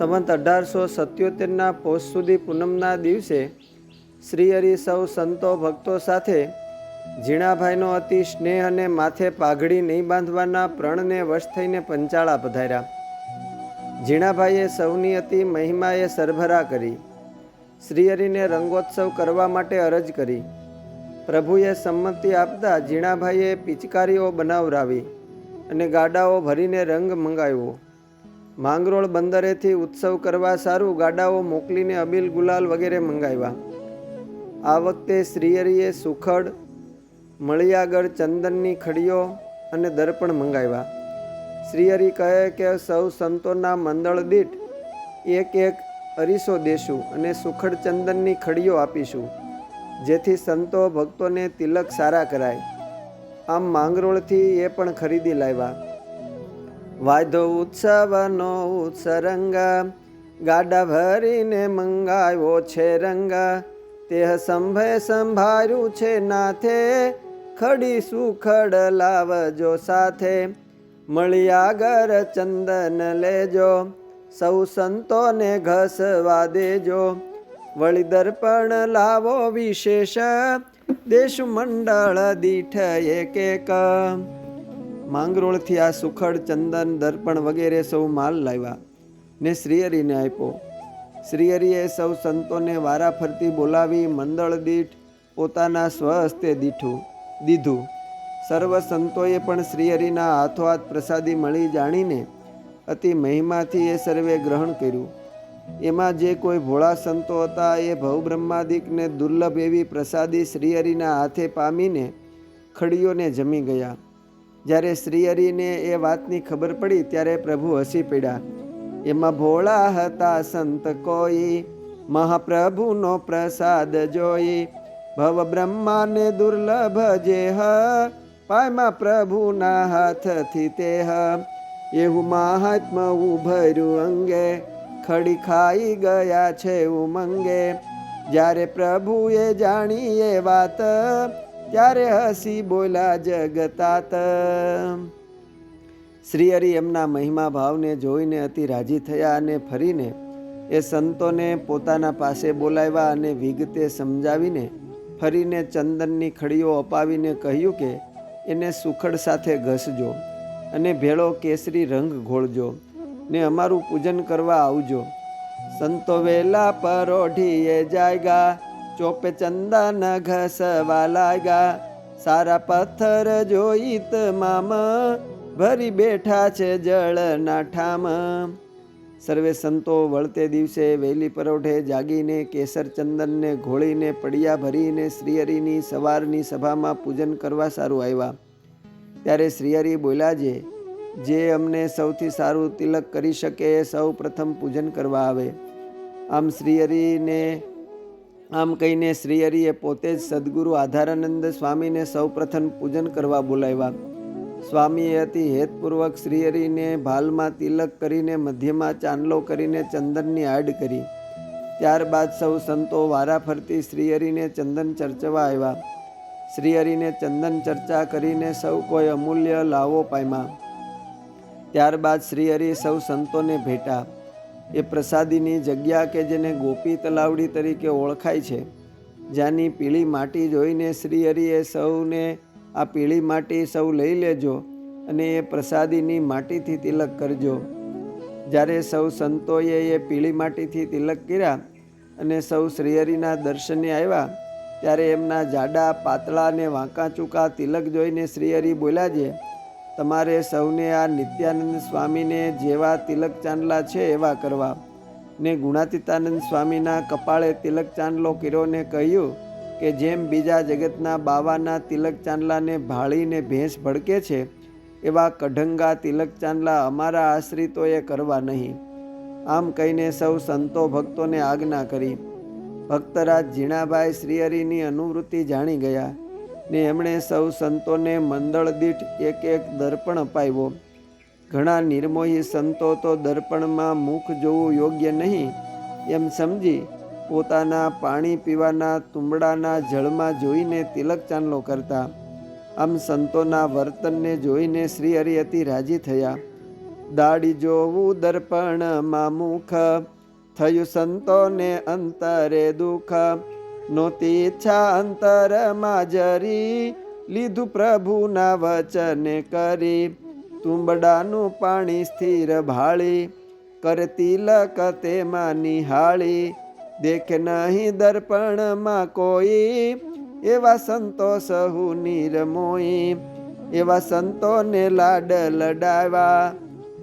સંવંત અઢારસો સત્યોતેરના પોષ સુધી પૂનમના દિવસે શ્રી હરિ સૌ સંતો ભક્તો સાથે ઝીણાભાઈનો અતિ સ્નેહ અને માથે પાઘડી નહીં બાંધવાના પ્રણને વશ થઈને પંચાળા પધાર્યા. ઝીણાભાઈએ સૌની અતિ મહિમાએ સરભરા કરી શ્રીહરિને રંગોત્સવ કરવા માટે અરજ કરી. પ્રભુએ સંમતિ આપતા ઝીણાભાઈએ પિચકારીઓ બનાવરાવી અને ગાડાઓ ભરીને રંગ મંગાવ્યો. માંગરોળ બંદરેથી ઉત્સવ કરવા સારું ગાડાઓ મોકલીને અબીલ ગુલાલ વગેરે મંગાવ્યા. આ વખતે શ્રીયરીએ સુખડ, મળિયાગઢ, ચંદનની ખડીઓ અને દર્પણ મંગાવ્યા. શ્રીયરી કહે કે સૌ સંતોના મંડળ દીઠ એક એક અરીસો દેશું અને સુખડ, ચંદનની ખડીઓ આપીશું, જેથી સંતો ભક્તોને તિલક સારા કરાય. આમ માંગરોળથી એ પણ ખરીદી લાવ્યા. વાયદો ઉત્સવનો ઉત્સરંગ ગાડા ભરીને મંગાવ્યો છે રંગ. તે સંભે સંભાર્યું છે નાથે, ખડી સુખડ લાવજો સાથે. મળ્યાગર ચંદન લેજો, સૌ સંતોને ઘસવા દેજો. વળી દર્પણ લાવો વિશેષ દેશ મંડળ દીઠ એક એક. માંગરોળથી આ સુખડ ચંદન દર્પણ વગેરે સૌ માલ લાવ્યા. ને શ્રીહરિને આપ્યો. શ્રીહરિએ સૌ સંતોને વારા ફરતી બોલાવી મંડળ દીઠ પોતાના સ્વહસ્તે દીઠું, દીધું. સર્વ સંતોએ પણ શ્રીહરિના હાથોહાથ પ્રસાદી મળી જાણીને અતિ મહિમાથી એ સર્વે ગ્રહણ કર્યું. એમાં જે કોઈ ભોળા સંતો હતા એ ભવબ્રહ્માદિકને દુર્લભ એવી પ્રસાદી શ્રીહરિના હાથે પામીને ખડીઓને જમી ગયા. જ્યારે શ્રીહરિને એ વાતની ખબર પડી ત્યારે પ્રભુ હસી પડ્યા. એમાં ભોળા હતા સંત કોઈ? મહાપ્રભુનો પ્રસાદ જોઈ? ભવ બ્રહ્માને દુર્લભ જે હ? પાયમાં પ્રભુના હાથથી તે હ? એવું મહાત્મ ઉભર્યું અંગે, ખડી ખાઈ ગયા છે ઉમંગે. જ્યારે પ્રભુએ જાણી એ વાત ત્યારે હસી બોલા જગતાત. શ્રી હરિ એમના મહિમા ભાવને જોઈને અતિ રાજી થયા અને ફરીને એ સંતોને પોતાના પાસે બોલાવ્યા અને વિગતે સમજાવીને ફરીને ચંદનની ખડીઓ અપાવીને કહ્યું કે, એને સુખડ સાથે ઘસજો અને ભેળો કેસરી રંગ ઘોળજો ને અમારું પૂજન કરવા આવજો. સંતો વેલા પરોઢીએ જાયગા ચોપે ચંદન ઘસવા લાગ્યા સારા પથ્થર જોઈત મામ ભરી બેઠા છે જળના ઠામ સર્વે સંતો વળતે દિવસે વહેલી પરોઢે જાગીને કેસર ચંદનને ઘોળીને પડિયા ભરીને શ્રીહરિની સવારની સભામાં પૂજન કરવા સારું આવ્યા ત્યારે શ્રીહરિ બોલ્યા છે જે અમને સૌથી સારું તિલક કરી શકે એ સૌ પ્રથમ પૂજન કરવા આવે. આમ શ્રીહરિને આમ કહીને શ્રીહરિએ પોતે જ સદગુરુ આધારાનંદ સ્વામીને સૌ પ્રથમ પૂજન કરવા બોલાવ્યા. સ્વામીએ અતિ હેતપૂર્વક શ્રીહરિને ભાલમાં તિલક કરીને મધ્યમાં ચાંદલો કરીને ચંદનની આડ કરી. ત્યારબાદ સૌ સંતો વારાફરતી શ્રીહરિને ચંદન ચર્ચવા આવ્યા. શ્રીહરિને ચંદન ચર્ચા કરીને સૌ કોઈ અમૂલ્ય લાવો પામ્યા. ત્યારબાદ શ્રીહરિ સૌ સંતોને ભેટા એ પ્રસાદીની જગ્યા કે જેને ગોપી તલાવડી તરીકે ઓળખાય છે, જ્યાંની પીળી માટી જોઈને શ્રીહરિએ સૌને આ પીળી માટી સૌ લઈ લેજો અને એ પ્રસાદીની માટીથી તિલક કરજો. જ્યારે સૌ સંતોએ એ પીળી માટીથી તિલક કર્યા અને સૌ શ્રીહરિના દર્શને આવ્યા, ત્યારે એમના જાડા, પાતળા અને વાંકા ચૂકા તિલક જોઈને શ્રીહરિ બોલ્યા છે તમારે સૌને આ નિત્યાનંદ સ્વામીને જેવા તિલક ચાંદલા છે એવા કરવા. ને ગુણાતીતાનંદ સ્વામીના કપાળે તિલક ચાંદલો કર્યો કહ્યું કે જેમ બીજા જગતના બાવાના તિલક ચાંદલાને ભાળીને ભેંસ ભડકે છે, એવા કઢંગા તિલક ચાંદલા અમારા આશ્રિતોએ કરવા નહીં. આમ કહીને સૌ સંતો ભક્તોને આજ્ઞા કરી. ભક્તરાજ ઝીણાભાઈ શ્રીહરિની અનુવૃત્તિ જાણી ગયા. ને એમણે સૌ સંતોને મંડળ દીઠ એક એક દર્પણ અપાવ્યો. ઘણા નિર્મોહી સંતો તો દર્પણમાં મુખ જોવું યોગ્ય નહીં. એમ સમજી પોતાના પાણી પીવાના તુંબડાના જળમાં જોઈને તિલક ચાંદલો કરતા. આમ સંતોના વર્તનને જોઈને શ્રી હરિ રાજી થયા. દાડી જોવું દર્પણમાં મુખ, થયું સંતોને અંતરે દુઃખ. નહોતી ઈચ્છા અંતરમાં જરી લીધું પ્રભુના વચને કરી. તુંબડાનું પાણી સ્થિર ભાળી, કરે તિલક તેમાં નિહાળી. દેખ નહીં દર્પણમાં કોઈ એવા સંતો સહુ નિરમોઈ. એવા સંતોને લાડ લડાવ્યા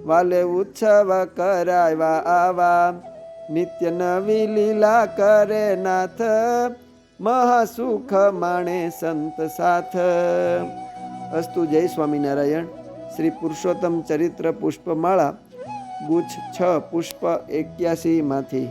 વાલે ઉત્સવ કરાવ્યા આવા. નિત્ય નવી લીલા કરે નાથ મહાસુખ માણે સંત સાથ અસ્તુ જય સ્વામિનારાયણ શ્રી પુરુષોત્તમ ચરિત્ર પુષ્પમાળા ગુચ્છ છ પુષ્પ એક્યાસીમાંથી